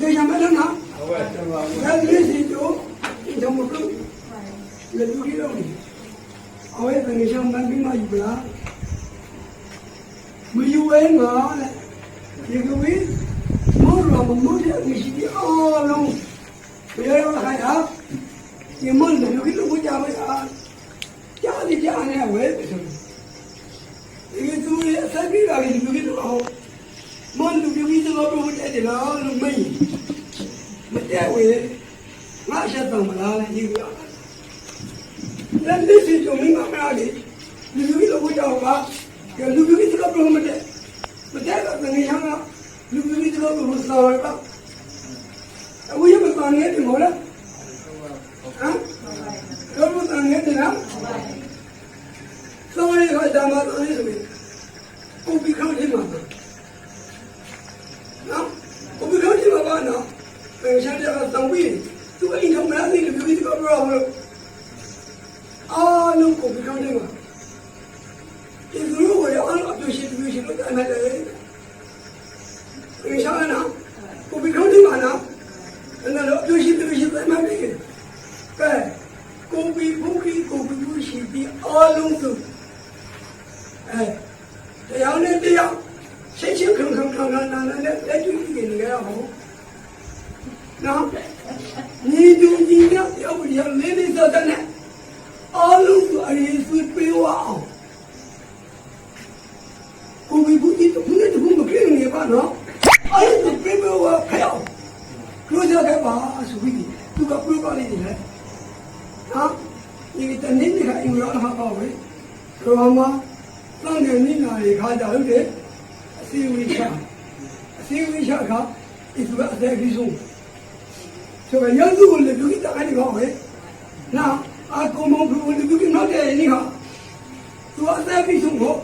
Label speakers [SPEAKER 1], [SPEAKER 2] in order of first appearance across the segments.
[SPEAKER 1] သေချာမဲ့နော်
[SPEAKER 2] ဟုတ်ကဲ့ကျွန်တော်
[SPEAKER 1] ဒါလေးစီတော့ဒီတော့မလို့လေလူကြီးတော့အဝဲတငယ်ဆောင်မန်းပြီးမှယူလားမယူဝဲငါလေဒီကဝေးမောရမမောရမရှိဒီအားလုံးဘယ်ရောခိုင်ဟာဒီမန်လူကြီးလို့ကြားပါလားကြားဒီကြားနေဝဲတယ်ဆိုဒီသူရဲ့အသက်ကြီးလာပြီလူကြီးတော့အောင်မန်လူကြီးတော့ဘယ်လိုလဲဒီလားလို့မင်းမ တဲ့ဝေးငါရှက်တော့မလားလေဒီကလက်လေးစီကြုံမိမှာမလားလေလူကြီးလို့ကြောက်ပါကလူကြီးတော့ဘယ်လိုမတဲ့မတဲ့တော့ငယ်ချမ်းကလူကြီးတော့ဘယ်လိုစားရပါအခုရမတန်နေတယ်မဟုတ်လားဟမ်တော့မတန်နေတယ်နော်ဆောင်းရခါတမ်းမှာတန်နေတယ်ကိုပြီးခေါင်းချင်းမှာ ပြန်ချတဲ့ကတောင်းပြီးသူအိမ်ထောင်မလားသိတယ်လူကြီးတော့ဘယ်လိုလဲအားလုံးကိုပြီးခေါင်းချင်းမှာဒီလူကိုရအောင်အပြည့်ရှိပြည့်ရှိလို့တမ်းတယ်ပြန်ချလာနော်ကိုပြီးခေါင်းချင်းမှာနော်အဲ့တော့အပြည့်ရှိပြည့်ရှိတမ်းတယ်ကဲကိုပြီးဘုခိကိုပြီးရှိပြီးအားလုံးသူအဲတရားနဲ့တရားရှင်းရှင်းခံခံခံခံနာနာနဲ့လက်တွေ့ကြည့်နေရအောင် နော်ညီတူညီမြောက်ရောက်ရလေးလေးစတဲ့နဲ့အားလုံးသူအရေးဆွေးပေးအောင်ကိုဘီဘူးဒီတော့ဘယ်လိုမပြေနေပါနော်အဲ့ဒီပြေပေးဝဖျောက်ကျိုးကြခဲ့ပါဆိုပြီးသူကပြေပါလိမ့်မယ်နော်ဒီတနေ့နေ့ကအင်္ဂလာမှာပေါ့ဝေရောမှာတန်တဲ့နေ့နာတွေခါကြဟုတ်တယ်အစီဝိချာအစီဝိချာကအစ်ကအသက်ကြီးဆုံး ဆိုတော့ရုပ်စုကိုလည်းလူကြီးတအားနေပါဝေနော်အကုံမဘလူလူကြီးနောက်တဲ့နေ့ဟာသူအသက်ကြီးဆုံးကို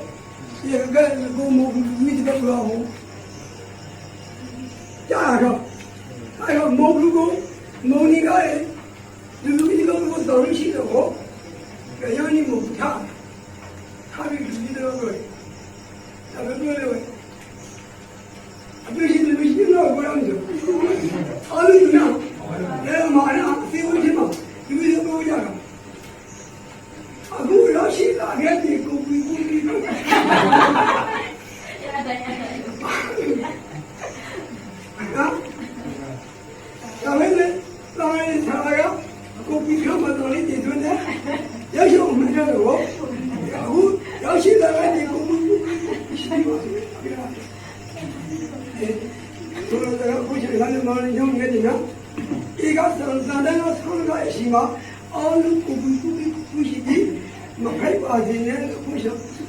[SPEAKER 1] ဒီကကုံမဘလူကြီးတက်လို့ဟောကြာတော့အဲ့တော့မောဘလူကိုမောနီကရဲ့လူလူကြီးလုံးကိုတော်ရရှိတော့ဟောကရနီမထားထားပြီးလူကြီးတော့ကိုဒါပဲပြောလေအပြည့်ရှိတယ်မရှိတော့ဘာလို့လဲအားလုံးကလည်းမာနာသေဝချင်းမှာဒီလိုပြောကြတာအခုရရှိလာတဲ့ဒီကိုပြီးကိုပြီးတော့နော်ဒါပဲလေ ဒါပဲဆရာကကိုပြီးခမတော်လေးတည်သွင်းတယ်ရရှိအောင်မပြောတော့အခုရရှိလာတဲ့ဒီကိုပြီးရှိပါစေသူတို့ကကိုရှိလာနေမှလည်းညောင်းနေတယ်နော်ဒီကစံစံတဲ့ဆောင်းကအရှိမအော်လူကိုပြီးကိုပြီးကိုရှိပြီမခိုက်ပါစေနဲ့ကိုရှိပြီ